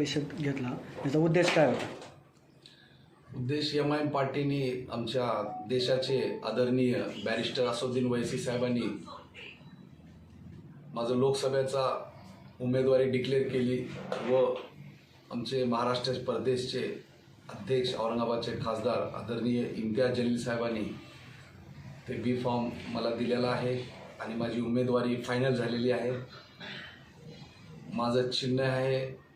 परिषद घेतला. याचा उद्देश काय होता? उद्देश एम आय एम पार्टीने आमच्या देशाचे आदरणीय बॅरिस्टर असुद्दीन वैसी साहेबांनी माझं लोकसभेचा उमेदवारी डिक्लेअर केली व आमचे महाराष्ट्र प्रदेशचे अध्यक्ष औरंगाबादचे खासदार आदरणीय इम्तियाज जलील साहेबांनी ते बी फॉर्म मला दिलेला आहे आणि माझी उमेदवारी फायनल झालेली आहे. माझं चिन्ह आहे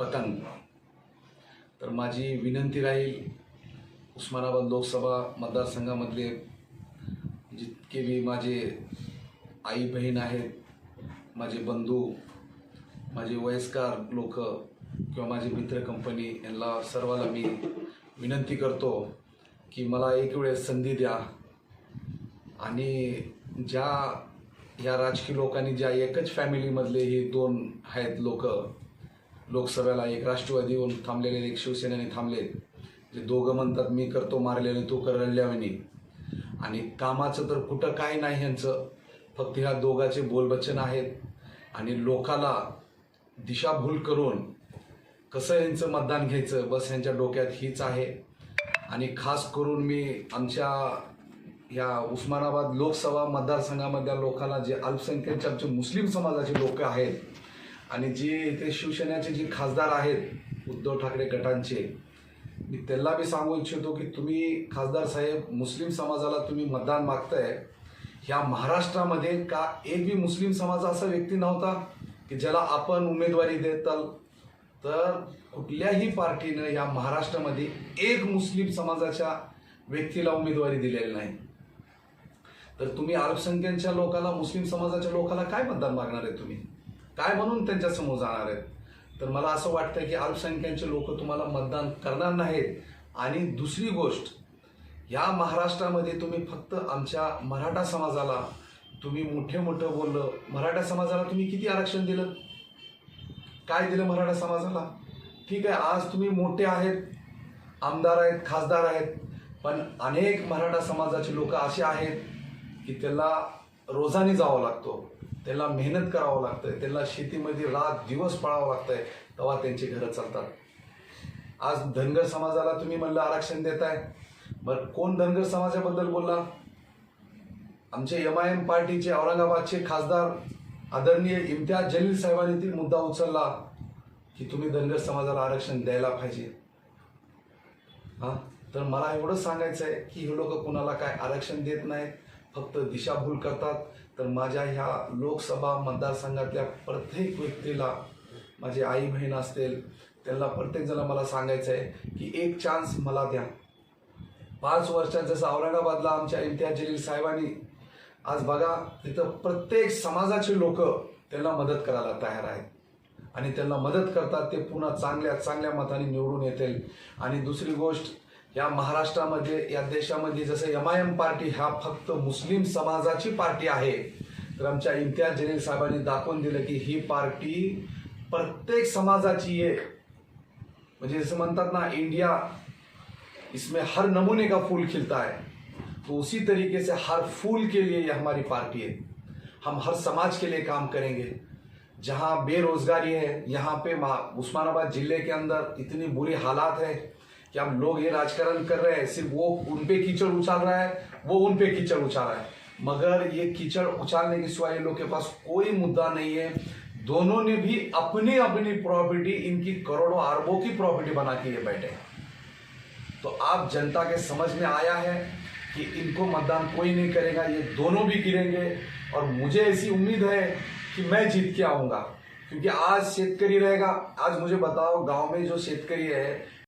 पतंग। तर माझी विनंती राहील उस्मानाबाद लोकसभा मतदारसंघामधले जितके बी माझे आई बहीण आहेत माझे बंधू माझे वयस्कर लोक किंवा माझे मित्र कंपनी यांना सर्वाला मी विनंती करतो की मला एक वेळेस संधी द्या. आणि ज्या ह्या राजकीय लोकांनी ज्या एकच फॅमिलीमधले हे दोन आहेत लोक लोकसभेला एक राष्ट्रवादी येऊन थांबलेले एक शिवसेनेने थांबले जे दोघं म्हणतात मी करतो मारलेले तू कर रडल्यावानी. आणि कामाचं तर कुठं काय नाही ह्यांचं. फक्त ह्या दोघाचे बोलबच्चन आहेत. आणि लोकाला दिशाभूल करून कसं यांचं मतदान घ्यायचं बस यांच्या डोक्यात हीच आहे. आणि खास करून मी आमच्या या उस्मानाबाद लोकसभा मतदारसंघामधल्या लोकांना जे अल्पसंख्याकचे आमचे मुस्लिम समाजाचे लोक आहेत आणि जे इथे शिवसेनेचे जे खासदार आहेत उद्धव ठाकरे गटांचे मी त्यांना मी सांगू इच्छितो की तुम्ही खासदार साहेब मुस्लिम समाजाला तुम्ही मतदान मागताय ह्या महाराष्ट्रामध्ये का एक बी मुस्लिम समाज असा व्यक्ती नव्हता की ज्याला आपण उमेदवारी देताल? तर कुठल्याही पार्टीनं या महाराष्ट्रामध्ये एक मुस्लिम समाजाच्या व्यक्तीला उमेदवारी दिलेली नाही. तर तुम्ही अल्पसंख्याच्या लोकाला मुस्लिम समाजाच्या लोकाला काय मतदान मागणार आहे तुम्ही? काय म्हणून त्यांच्यासमोर जाणार आहेत? तर मला असं वाटतं की अल्पसंख्याचे लोक तुम्हाला मतदान करणार नाहीत. आणि दुसरी गोष्ट या महाराष्ट्रामध्ये तुम्ही फक्त आमच्या मराठा समाजाला तुम्ही मोठे मोठं बोललं मराठा समाजाला तुम्ही किती आरक्षण दिलं? काय दिलं मराठा समाजाला? ठीक आहे आज तुम्ही मोठे आहेत आमदार आहेत खासदार आहेत पण अनेक मराठा समाजाचे लोक असे आहेत की त्याला रोजाने जावं लागतो. त्याला मेहनत करावं लागतं त्याला शेतीमध्ये रात दिवस पळावं लागतंय तेव्हा त्यांची घरं चालतात. आज धनगर समाजाला तुम्ही म्हणलं आरक्षण देताय. बरं कोण धनगर समाजाबद्दल बोलला आमचे एम आय एम पार्टीचे औरंगाबादचे खासदार आदरणीय इम्तियाज जलील साहेबांनी ती मुद्दा उचलला की तुम्ही धनगर समाजाला आरक्षण द्यायला पाहिजे. हां? तर मला एवढंच सांगायचं आहे की हे लोक कुणाला काय आरक्षण देत नाहीत. फक्त दिशाभूल करतात. तर माझ्या ह्या लोकसभा मतदारसंघातल्या प्रत्येक व्यक्तीला माझे आई बहीण असतील त्यांना प्रत्येक जण मला सांगायचं आहे की एक चान्स मला द्या. पाच वर्षात जसं औरंगाबादला आमच्या इम्तियाज जलील साहेबांनी आज बघा तिथं प्रत्येक समाजाचे लोक त्यांना मदत करायला तयार आहेत. आणि त्यांना मदत करतात ते पुन्हा चांगल्या चांगल्या मताने निवडून येतील. आणि दुसरी गोष्ट या महाराष्ट्रामध्ये, या देशामध्ये जसं एम आय एम पार्टी ह्या फक्त मुस्लिम समाजाची पार्टी आहे, तर आमच्या इम्तियाज़ जलील साहेबांनी दाखवून दिलं की ही पार्टी प्रत्येक समाजाची आहे. म्हणजे जसं म्हणतात ना, इंडिया इसमें हर नमूने का फूल खिलता है। तो उसी तरीके से हर फूल के लिए ये हमारी पार्टी है। हम हर समाज के लिए काम करेंगे। जहाँ बेरोजगारी है, यहाँ पे उस्मानाबाद ज़िले के अंदर इतनी बुरी हालात है कि अब लोग ये राजकारण कर रहे हैं, सिर्फ़ वो उन पे कीचड़ उछाल रहा है, वो उन पे कीचड़ उछाल रहा है। मगर ये कीचड़ उछालने के सिवाय लोग के पास कोई मुद्दा नहीं है। दोनों ने भी अपनी अपनी प्रॉपर्टी इनकी करोड़ों अरबों की प्रॉपर्टी बना के ये बैठे तो आप जनता के समझ में आया है कि इनको मतदान कोई नहीं करेगा, ये दोनों भी गिरेंगे। और मुझे ऐसी उम्मीद है कि मैं जीत के आऊँगा, क्योंकि आज शेतकरी रहेगा। आज मुझे बताओ, गाँव में जो शेतकरी है